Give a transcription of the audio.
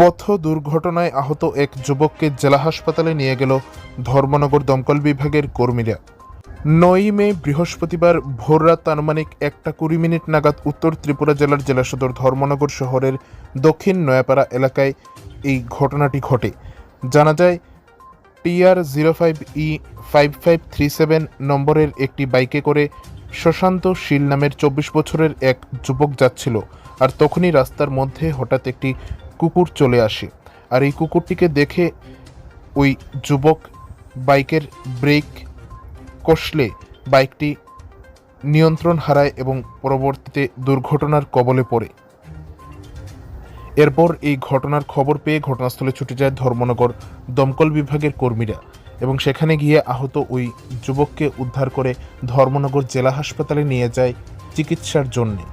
পথ দুর্ঘটনায় আহত এক যুবককে জেলা হাসপাতালে নিয়ে গেল ধর্মনগর দমকল বিভাগের কর্মীরা। নয় মে বৃহস্পতিবার ভোররাত আনুমানিক একটা কুড়ি মিনিট নাগাদ উত্তর ত্রিপুরা জেলার জেলা সদর ধর্মনগর শহরের দক্ষিণ নয়াপাড়া এলাকায় এই ঘটনাটি ঘটে। জানা যায়, TR zero five E five five three seven নম্বরের একটি বাইকে করে শশান্ত শীল নামের চব্বিশ বছরের এক যুবক যাচ্ছিল। আর তখনই রাস্তার মধ্যে হঠাৎ একটি কুকুর চলে আসে। আর এই কুকুরটিকে দেখে ওই যুবক বাইকের ব্রেক কষলে বাইকটি নিয়ন্ত্রণ হারায় এবং পরবর্তীতে দুর্ঘটনার কবলে পড়ে। এরপর এই ঘটনার খবর পেয়ে ঘটনাস্থলে ছুটে যায় ধর্মনগর দমকল বিভাগের কর্মীরা এবং সেখানে গিয়ে আহত ওই যুবককে উদ্ধার করে ধর্মনগর জেলা হাসপাতালে নিয়ে যায় চিকিৎসার জন্যে।